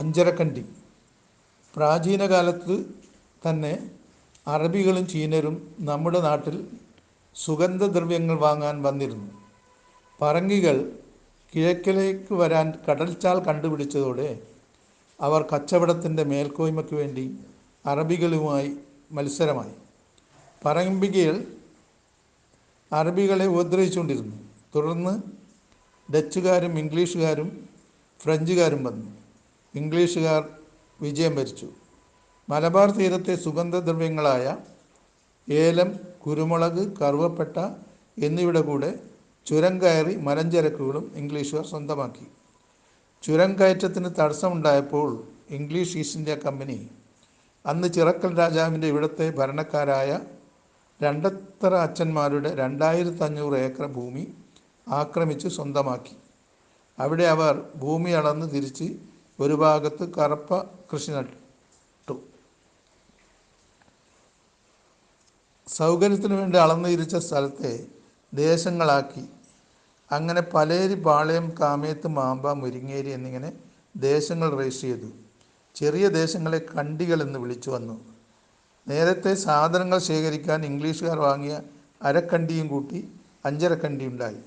അഞ്ചരക്കണ്ടി. പ്രാചീന കാലത്ത് തന്നെ അറബികളും ചീനരും നമ്മുടെ നാട്ടിൽ സുഗന്ധദ്രവ്യങ്ങൾ വാങ്ങാൻ വന്നിരുന്നു. പറങ്കികൾ കിഴക്കിലേക്ക് വരാൻ കടൽച്ചാൽ കണ്ടുപിടിച്ചതോടെ അവർ കച്ചവടത്തിന്റെ മേൽക്കോയ്മയ്ക്ക് വേണ്ടി അറബികളുമായി മത്സരമായി. പറങ്കികൾ അറബികളെ ഉപദ്രവിച്ചുകൊണ്ടിരുന്നു. തുടർന്ന് ഡച്ചുകാരും ഇംഗ്ലീഷുകാരും ഫ്രഞ്ചുകാരും വന്നു. ഇംഗ്ലീഷുകാർ വിജയം വരിച്ചു. മലബാർ തീരത്തെ സുഗന്ധദ്രവ്യങ്ങളായ ഏലം കുരുമുളക് കറുവപ്പെട്ട എന്നിവയുടെ കൂടെ ചുരം കയറി മലഞ്ചരക്കുകളും ഇംഗ്ലീഷുകാർ സ്വന്തമാക്കി. ചുരം കയറ്റത്തിന് തടസ്സമുണ്ടായപ്പോൾ ഇംഗ്ലീഷ് ഈസ്റ്റ് ഇന്ത്യ കമ്പനി അന്ന് ചിറക്കൽ രാജാവിന്റെ ഇവിടുത്തെ ഭരണക്കാരായ രണ്ടത്തറ അച്ഛന്മാരുടെ രണ്ടായിരത്തഞ്ഞൂറ് ഏക്കർ ഭൂമി ആക്രമിച്ച് സ്വന്തമാക്കി. അവിടെ അവർ ഭൂമി അളന്ന് തിരിച്ച് ഒരു ഭാഗത്ത് കറുപ്പ കൃഷി നട്ടു സൗകര്യത്തിന് വേണ്ടി അളന്നു തിരിച്ച സ്ഥലത്തെ ദേശങ്ങളാക്കി. അങ്ങനെ പലേരി പാളയം കാമേത്ത് മാമ്പ മുരിങ്ങേരി എന്നിങ്ങനെ ദേശങ്ങൾ രജിസ്റ്റർ ചെയ്തു. ചെറിയ ദേശങ്ങളെ കണ്ടികൾ എന്ന് വിളിച്ചു വന്നു. നേരത്തെ സാധനങ്ങൾ ശേഖരിക്കാൻ ഇംഗ്ലീഷുകാർ വാങ്ങിയ അരക്കണ്ടിയും കൂട്ടി അഞ്ചരക്കണ്ടി ഉണ്ടായി.